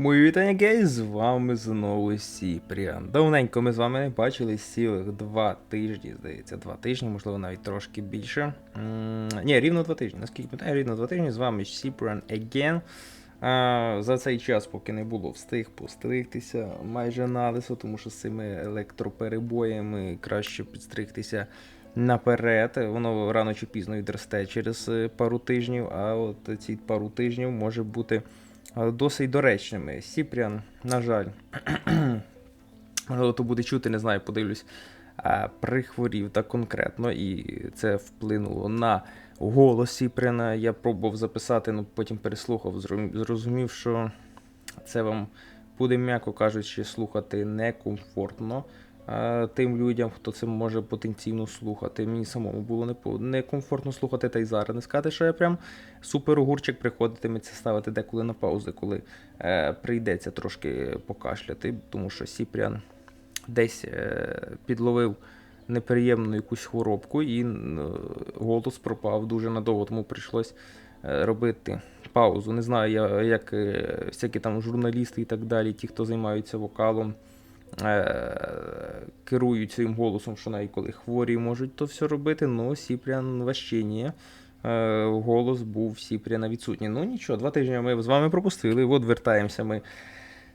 Мої вітання, гейс, з вами знову Сіпріан. Давненько ми з вами не бачились цілих два тижні, здається, два тижні, можливо, навіть трошки більше. М, Ні, рівно два тижні. Наскільки пам'ятаю, рівно два тижні з вами Сіпріан again. А, за цей час, поки не було, встиг постригтися майже на лисо, тому що з цими електроперебоями краще підстригтися наперед. Воно рано чи пізно відросте через е, пару тижнів, а от ці пару тижнів може бути досить доречними. Сіпрян, на жаль, можливо, то буде чути, не знаю, подивлюсь. е, Прихворів так конкретно, і це вплинуло на голос Сіпряна. Я пробував записати, ну потім переслухав, зрозумів, що це вам буде, м'яко кажучи, слухати некомфортно е, тим людям, хто це може потенційно слухати. Мені самому було некомфортно слухати, та й зараз не сказати, що я прям супер огурчик приходитиметься ставити деколи на паузи, коли е, прийдеться трошки покашляти, тому що Сіпрян десь е, підловив неприємну якусь хворобку, і е, голос пропав дуже надовго, тому прийшлось е, робити паузу. Не знаю, я, як е, всякі там журналісти і так далі, ті, хто займаються вокалом, е, керують своїм голосом, що навіть коли хворі можуть то все робити, ну Сіпрян вообще ні. Е, голос був Сіпряна відсутній. Ну нічого, два тижні ми з вами пропустили. От вертаємося ми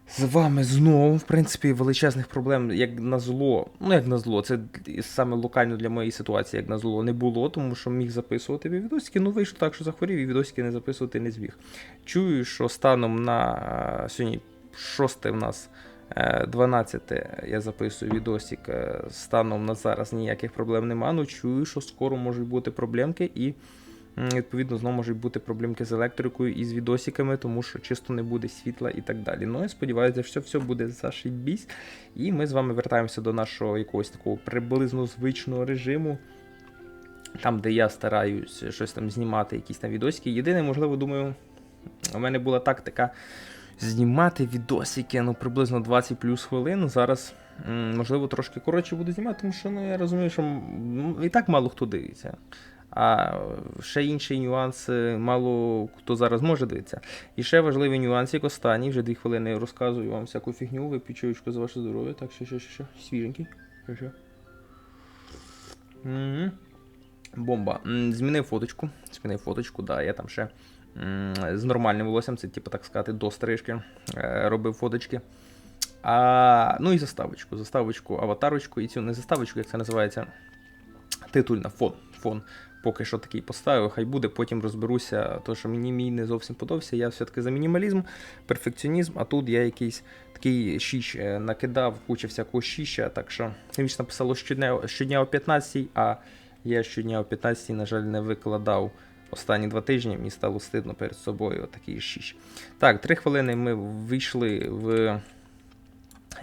з вами знову. В принципі, величезних проблем, як на зло. Ну, як на зло, це саме локально для моєї ситуації, як на зло, не було, тому що міг записувати відосики. Ну, вийшло так, що захворів, і відосики не записувати не зміг. Чую, що станом на е, сьогодні 6 в нас. Е, 12 я записую відосик. е, Станом на зараз ніяких проблем нема. Ну чую, що скоро можуть бути проблемки, і відповідно знову можуть бути проблемки з електрикою і з відосиками, тому що чисто не буде світла і так далі. Ну я сподіваюся, що все буде зашибісь. І ми з вами вертаємося до нашого якогось такого приблизно звичного режиму. Там, де я стараюсь щось там знімати, якісь там відосики. Єдине, можливо, думаю, у мене була тактика знімати відосики, ну, приблизно 20 плюс хвилин. Зараз, можливо, трошки коротше буду знімати, тому що ну, я розумію, що і так мало хто дивиться. А ще інший нюанс, мало хто зараз може дивитися. І ще важливий нюанс, як останній, вже дві хвилини розказую вам всяку фігню, вип'ю чаючку за ваше здоров'я. Так, що, що, що, що, свіженький. Що. Бомба. Змінив фоточку. Змінив фоточку, да, я там ще з нормальним волоссям, це, типу, так сказати, до стрижки е, робив фоточки. А, ну і заставочку. Заставочку, аватарочку, і цю не заставочку, як це називається. Титульна фон. Фон. Поки що такий поставив, хай буде, потім розберуся. То, що мені мій не зовсім подобався. Я все-таки за мінімалізм, перфекціонізм, а тут я якийсь такий щіч е, накидав, куча всякого щіща, так що він написало щодня, щодня о 15, а я щодня о 15, на жаль, не викладав останні два тижні. Мені стало стидно перед собою такий щіщ. Так, три хвилини ми вийшли в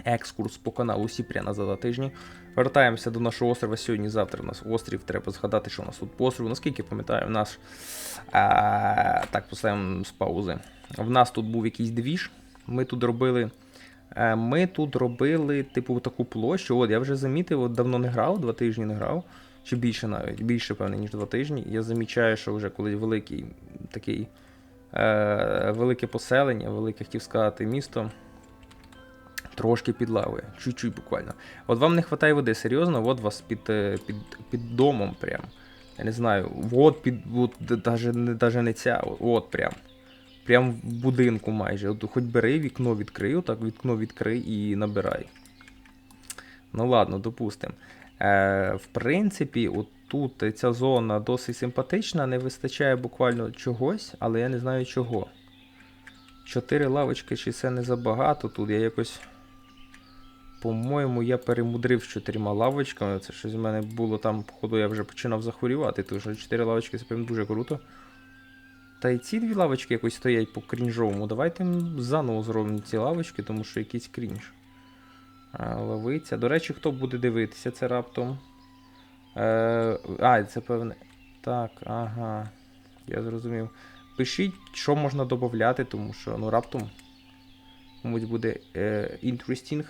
екскурс по каналу Сіпряна за два тижні. Вертаємося до нашого острова. Сьогодні, завтра у нас острів. Треба згадати, що у нас тут по острову. Наскільки пам'ятаю, в нас а, так поставимо з паузи. В нас тут був якийсь двіж. Ми тут робили. е, Ми тут робили, типу, таку площу. От я вже замітив, от давно не грав, два тижні не грав. Чи більше навіть, більше, певне, ніж два тижні. Я замічаю, що вже коли великий такий е, велике поселення, велике хотів сказати місто. Трошки підлавує, чуть-чуть буквально. От вам не вистачає води, серйозно, от вас під, е, під, під домом прям. Я не знаю, от під, от, даже, даже не ця, от прям. Прям в будинку майже. От хоч бери вікно відкрий, отак вікно відкрий і набирай. Ну ладно, допустимо. Е, в принципі, от тут ця зона досить симпатична, не вистачає буквально чогось, але я не знаю чого. Чотири лавочки, чи це не забагато тут. Я якось. По-моєму, я перемудрив з чотирма лавочками. Це щось в мене було там, походу, я вже починав захворювати, тому що чотири лавочки це прям дуже круто. Та й ці дві лавочки якось стоять по крінжовому. Давайте заново зробимо ці лавочки, тому що якийсь крінж. А, лавиця. До речі, хто буде дивитися це раптом? Е, а, це певне. Так, ага. Я зрозумів. Пишіть, що можна додати, тому що ну раптом комусь буде е, interesting,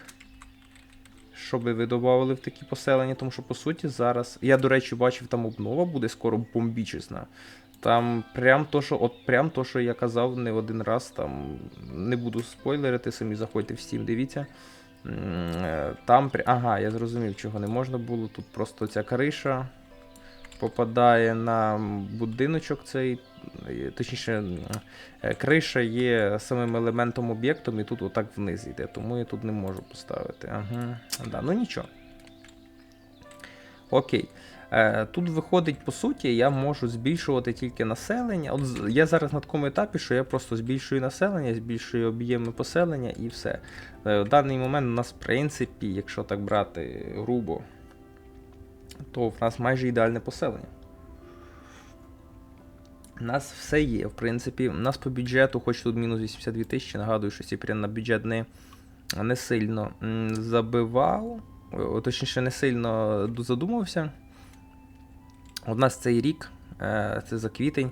що би ви додавали в такі поселення, тому що по суті зараз. Я, до речі, бачив, там обнова буде скоро бомбічесна. Там прям то, що, от прям то, що я казав не один раз, там не буду спойлерити, самі заходьте в Steam, дивіться. Е, Там, ага, я зрозумів, чого не можна було. Тут просто ця криша попадає на будиночок цей. Точніше, е, криша є самим елементом об'єктом, і тут отак вниз йде, тому я тут не можу поставити. Ага. Да, ну нічого. Окей. Е, Тут виходить, по суті, я можу збільшувати тільки населення. От я зараз на такому етапі, що я просто збільшую населення, збільшую об'єми поселення і все. Е, В даний момент у нас, в принципі, якщо так брати грубо, то в нас майже ідеальне поселення. У нас все є, в принципі. У нас по бюджету, хоч тут мінус 82 тисячі, нагадую, що Сіпрян на бюджет не, не сильно забивав, точніше, не сильно задумався. У нас цей рік, е, це за квітень,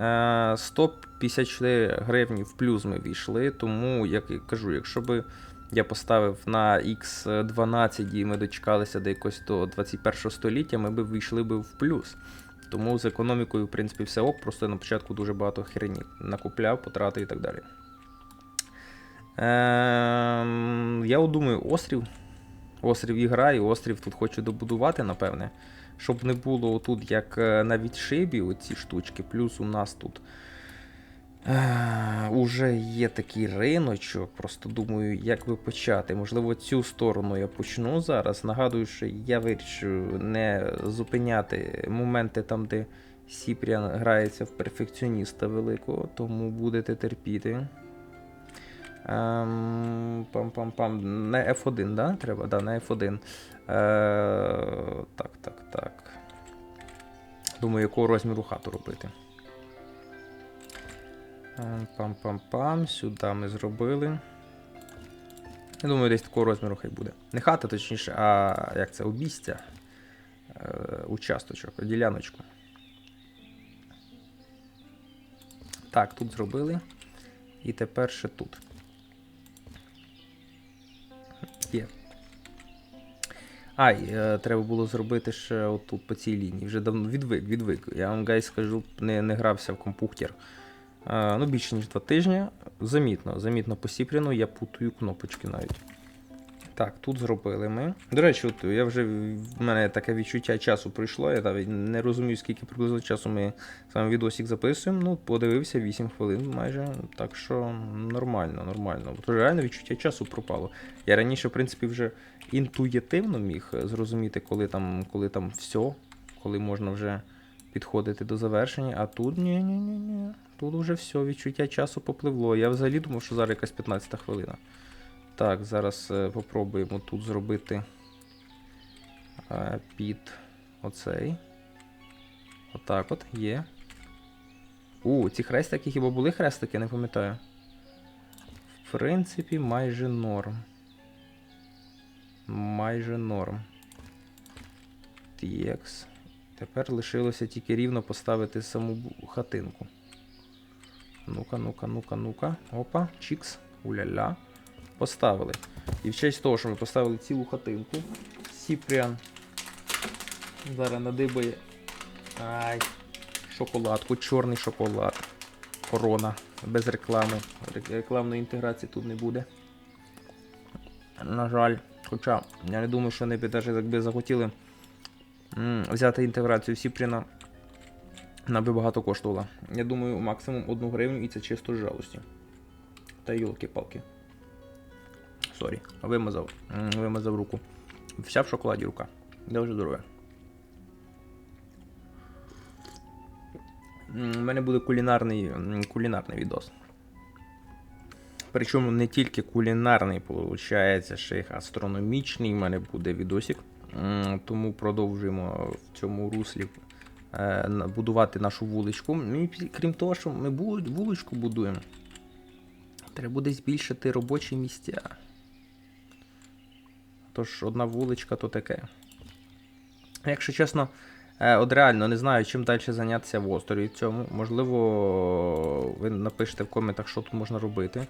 е, 154 гривні в плюс ми війшли. Тому, як я кажу, якщо би я поставив на X12 і ми дочекалися до якось до 21 століття, ми б війшли би в плюс. Тому з економікою, в принципі, все ок, просто на початку дуже багато херні накупляв, потратив і так далі. Ем, я думаю, острів. Острів і граю, острів тут хочу добудувати, напевне. Щоб не було отут, як е, на відшибі, оці штучки. Плюс у нас тут е, уже є такий риночок. Просто думаю, як би почати. Можливо, цю сторону я почну зараз. Нагадую, що я вирішив не зупиняти моменти там, де Сіпріан грається в перфекціоніста великого, тому будете терпіти. Ем, пам-пам-пам. На F1, да? Треба, да, на F1. Е, так, так, так. Думаю, якого розміру хату робити. Ем, Пам-пам-пам. Сюди ми зробили. Я думаю, десь такого розміру хай буде. Не хата, точніше, а як це, обістя. Е, участочок, діляночку. Так, тут зробили. І тепер ще тут. Є. Ай, е, треба було зробити ще отут по цій лінії. Вже давно відвик, відвик. Я вам гай скажу, не, не грався в компухтер. Е, ну, більше ніж два тижні. Замітно, замітно по я путаю кнопочки навіть. Так, тут зробили ми. До речі, от я вже в мене таке відчуття часу пройшло. Я навіть не розумію, скільки приблизно часу ми саме відосик записуємо. Ну, подивився 8 хвилин майже. Так що нормально, нормально. Бо реально відчуття часу пропало. Я раніше, в принципі, вже інтуїтивно міг зрозуміти, коли там, коли там все, коли можна вже підходити до завершення. А тут ні, ні, ні, ні. Тут вже все, відчуття часу попливло. Я взагалі думав, що зараз якась 15 хвилина. Так, зараз е, попробуємо тут зробити е, під оцей. Отак от, є. У, ці хрестики хіба були хрестики, не пам'ятаю. В принципі, майже норм. Майже норм. TX. Тепер лишилося тільки рівно поставити саму хатинку. Ну-ка, ну-ка, ну-ка, ну-ка. Опа, чікс. Уля-ля. Поставили. І в честь того, що ми поставили цілу хатинку. Сіпрян. Зараз надибає. Ай. Шоколадку, чорний шоколад. Корона. Без реклами. Рекламної інтеграції тут не буде. На жаль. Хоча я не думаю, що вони б навіть якби захотіли взяти інтеграцію Сіпріна. Вона би багато коштувала. Я думаю, максимум 1 гривню і це чисто з жалості. Та йолки-палки. Сорі, вимазав. Вимазав руку. Вся в шоколаді рука. Дуже здоров'я. У мене буде кулінарний, кулінарний відос. Причому не тільки кулінарний, виходить, ще й гастрономічний. У мене буде відосик. Тому продовжуємо в цьому руслі е, будувати нашу вуличку. Ну, і крім того, що ми вуличку будуємо, треба буде збільшити робочі місця. Тож одна вуличка то таке. Якщо чесно, е, от реально не знаю, чим далі зайнятися в острові цьому. Можливо, ви напишете в коментах, що тут можна робити.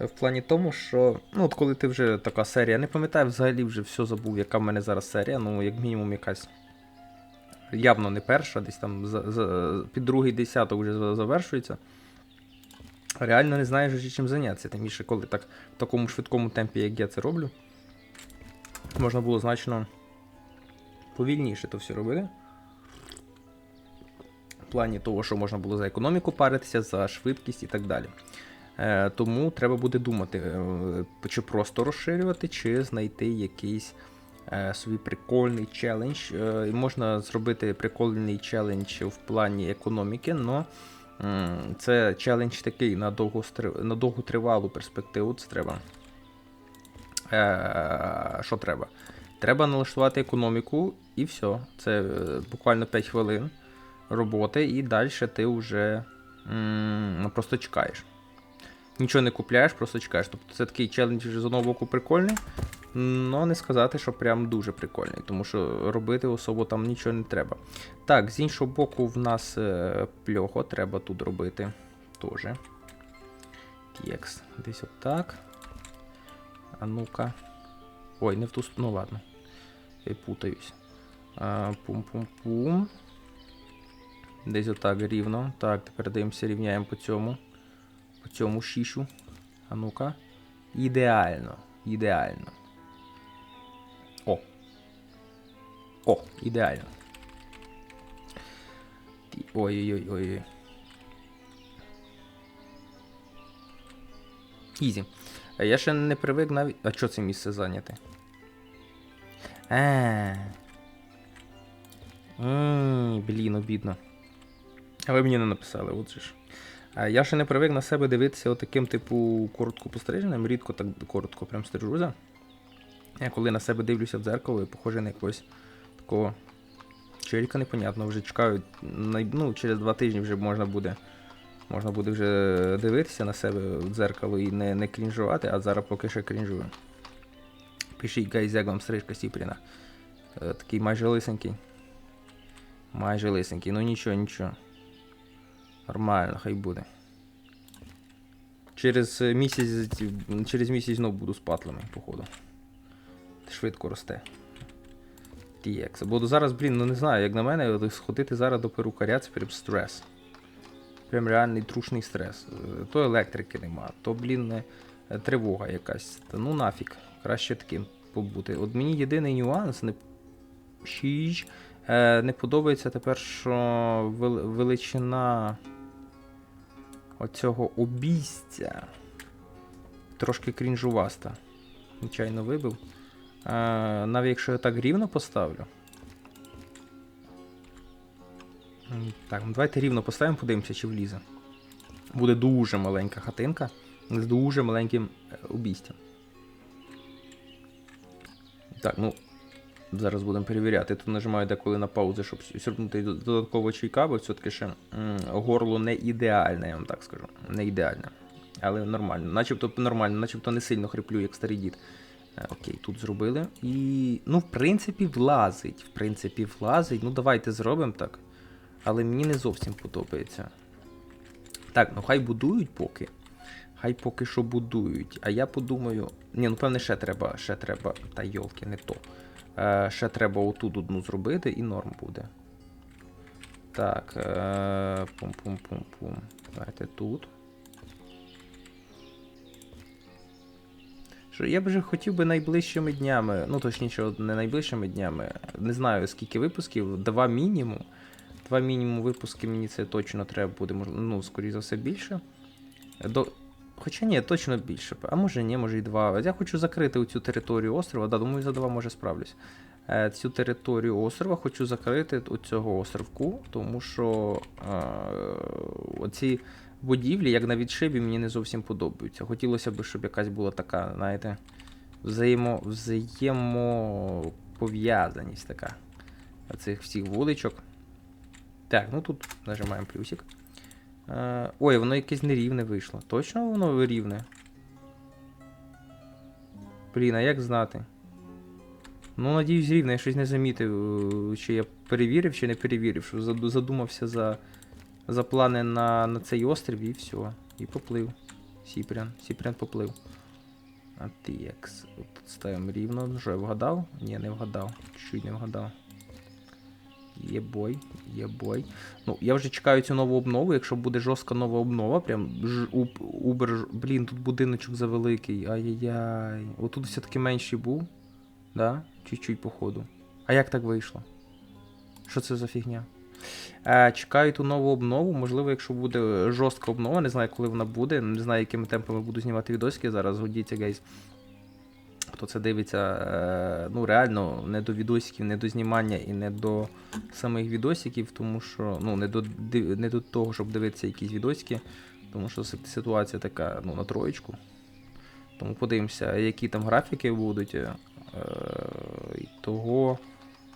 Е, В плані тому, що ну, от коли ти вже така серія, не пам'ятаю, взагалі вже все забув, яка в мене зараз серія, ну, як мінімум якась явно не перша, десь там за, за, під другий десяток вже завершується. Реально не знаєш чим зайнятися. Тим більше, коли так в такому швидкому темпі, як я це роблю, можна було значно повільніше то все робити. В плані того, що можна було за економіку паритися, за швидкість і так далі. Е, тому треба буде думати, е, чи просто розширювати, чи знайти якийсь е, собі прикольний челендж. Можна зробити прикольний челендж в плані економіки, але це челендж такий на довготривалу перспективу. Це треба. Е, що треба? Треба налаштувати економіку і все. Це е, буквально 5 хвилин роботи, і далі ти вже м, просто чекаєш. Нічого не купляєш, просто чекаєш. Тобто це такий челендж з одного боку прикольний, але не сказати, що прям дуже прикольний, тому що робити особо там нічого не треба. Так, з іншого боку, в нас е, пльохо треба тут робити теж. Текст. Десь отак. А ну-ка. Ой, не в ту Ну ладно. Я путаюсь. Пум-пум-пум. Десь отак рівно. Так, тепер дивимося, рівняємо по цьому. По цьому шішу. А ну-ка. Ідеально. Ідеально. О. О, ідеально. Ті- Ой-ой-ой. Ізі. А я ще не привик навіть. А що це місце зайняте? Е. Блін, обідно. А ви мені не написали, от же ж. Я ще не привик на себе дивитися отаким, типу, коротко постриженим, рідко так коротко прям стрижуся. Я коли на себе дивлюся в дзеркало і похоже на якогось такого челіка непонятно, вже чекаю, ну, через два тижні вже можна буде. Можна буде вже дивитися на себе в дзеркало і не, не крінжувати, а зараз поки що крінжую. Пишіть гайз, як вам стрижка Сіпріна. Е, Такий майже лисенький. Майже лисенький, ну нічого, нічого. Нормально, хай буде. Через е, місяць, через місяць знову буду з патлами, походу. Швидко росте. TX. Буду зараз, блін, ну не знаю, як на мене, сходити зараз до перукаря, це прям стрес. Прям реальний трушний стрес. Е, То електрики нема, то, блін, е, тривога якась. Ну нафіг, краще таким побути. От мені єдиний нюанс, не, е, не подобається тепер, що величина оцього обійстя трошки крінжуваста. Нечайно вибив. Навіть якщо я так рівно поставлю. Так, давайте рівно поставимо, подивимося, чи влізе. Буде дуже маленька хатинка з дуже маленьким е, обійстям. Так, ну. Зараз будемо перевіряти. Тут нажимаю деколи на паузу, щоб сюрпнути додатково чайка, бо все-таки ще м, горло не ідеальне, я вам так скажу. Не ідеальне. Але нормально. Начебто нормально, начебто не сильно хриплю, як старий дід. Е, Окей, тут зробили. І. Ну, в принципі, влазить. В принципі, влазить. Ну, давайте зробимо так. Але мені не зовсім подобається. Так, ну хай будують поки. Хай поки що будують. А я подумаю. Ні, ну певне, ще треба, ще треба. Та йолки, не то. Е, ще треба отут одну зробити і норм буде. Так. Е, пум-пум-пум-пум. Давайте тут. Що я б вже хотів би найближчими днями, ну точніше, не найближчими днями, не знаю скільки випусків, два мінімум. Два мінімум випуски мені це точно треба буде, ну, скоріше за все, більше. До... Хоча ні, точно більше. А може ні, може і два. Я хочу закрити цю територію острова. Да, думаю, за два може справлюсь. Е, Цю територію острова хочу закрити у цього островку, тому що е, оці будівлі, як на відшибі, мені не зовсім подобаються. Хотілося б, щоб якась була така, знаєте, взаємо, взаємопов'язаність така. Цих всіх вуличок. Так, ну тут нажимаємо плюсик. Е, ой, воно якесь нерівне вийшло. Точно воно рівне? Блін, а як знати? Ну, надіюсь, рівне, я щось не замітив, е, чи я перевірив, чи не перевірив, що задумався за, за плани на, на цей острів і все. І поплив. Сіпрян. Сіпрян поплив. А ти як? Тут ставимо рівно. Я вгадав? Ні, не вгадав. Чуть не вгадав. Є бой. Ну, я вже чекаю цю нову обнову. Якщо буде жорстка нова обнова, прям ж, уб, убер, блін, тут будиночок завеликий. Ай-яй-яй. Отут все-таки менший був. Да? Чуть-чуть походу. А як так вийшло? Що це за фігня? Е, чекаю ту нову обнову. Можливо, якщо буде жорстка обнова, не знаю, коли вона буде. Не знаю, якими темпами буду знімати відосики. Зараз годіться, гейс. Хто це дивиться, е, ну реально не до відосиків, не до знімання і не до самих відосиків, тому що ну не до не до того, щоб дивитися якісь відосики, тому що ситуація така ну, на троєчку. Тому подивимося, які там графіки будуть. Е, і того,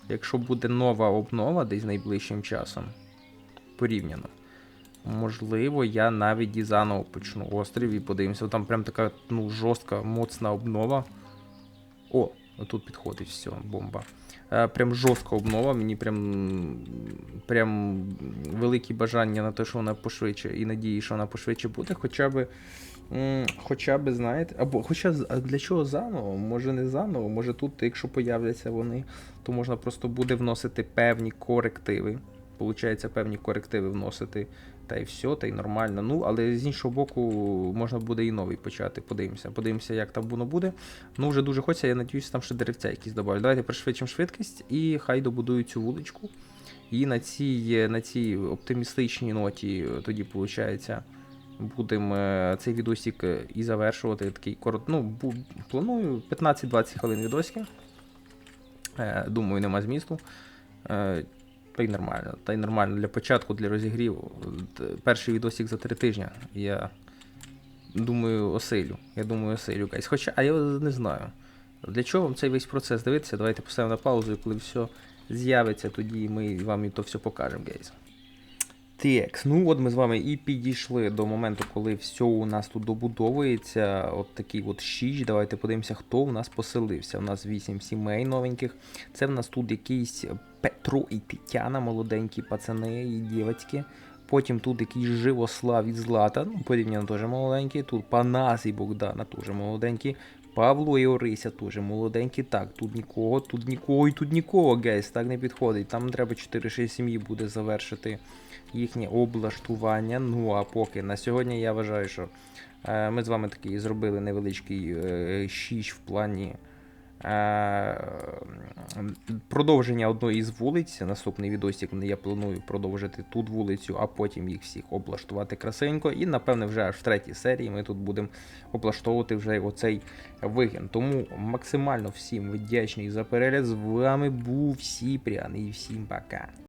якщо буде нова обнова десь найближчим часом, порівняно. Можливо, я навіть і заново почну острів і подивимося. Там прям така ну, жорстка, моцна обнова. О, тут підходить все, бомба. Е, прям жорстка обнова. Мені прям, прям великі бажання на те, що вона пошвидше, і надії, що вона пошвидше буде. Хоча би, хоча би, знаєте, або хоча для чого заново? Може не заново, може тут, якщо появляться вони, то можна просто буде вносити певні корективи. Получається, певні корективи вносити, та й все, та й нормально. Ну, але з іншого боку, можна буде і новий почати. Подивимося. Подивимося, як там воно буде. Ну, вже дуже хочеться, я надіюсь, там ще деревця якісь добавлю. Давайте пришвидшимо швидкість і хай добудують цю вуличку. І на цій, на цій оптимістичній ноті е, тоді, виходить, будемо е, цей відосик е, і завершувати. Такий корот, ну, планую 15-20 хвилин відосики. Думаю, нема змісту. Е, Та й нормально. Та й нормально для початку, для розігріву. Перший відосик за три тижні. Я думаю, осилю. Я думаю, осилю, гайс. Хоча, а я не знаю. Для чого вам цей весь процес дивитися? Давайте поставимо на паузу, і коли все з'явиться, тоді ми вам і то все покажемо, гейс. Так, ну от ми з вами і підійшли до моменту, коли все у нас тут добудовується. От такий от щіч. Давайте подивимося, хто у нас поселився. У нас 8 сімей новеньких. Це в нас тут якийсь Петро і Тетяна, молоденькі пацани і дівчатки. Потім тут якийсь Живослав і Злата, ну, порівняно теж молоденький. Тут Панас і Богдана теж молоденькі. Павло і Орися теж молоденькі. Так, тут нікого, тут нікого і тут нікого, гейс, так не підходить. Там треба 4-6 сім'ї буде завершити їхнє облаштування. Ну а поки на сьогодні я вважаю, що е, ми з вами такий зробили невеличкий е, щіч в плані. Е, Продовження одної із вулиць. Наступний відосик я планую продовжити тут вулицю, а потім їх всіх облаштувати красивенько. І напевне вже аж в третій серії ми тут будемо облаштовувати вже оцей вигін. Тому максимально всім вдячний за перегляд. З вами був Сіпріан і всім пока.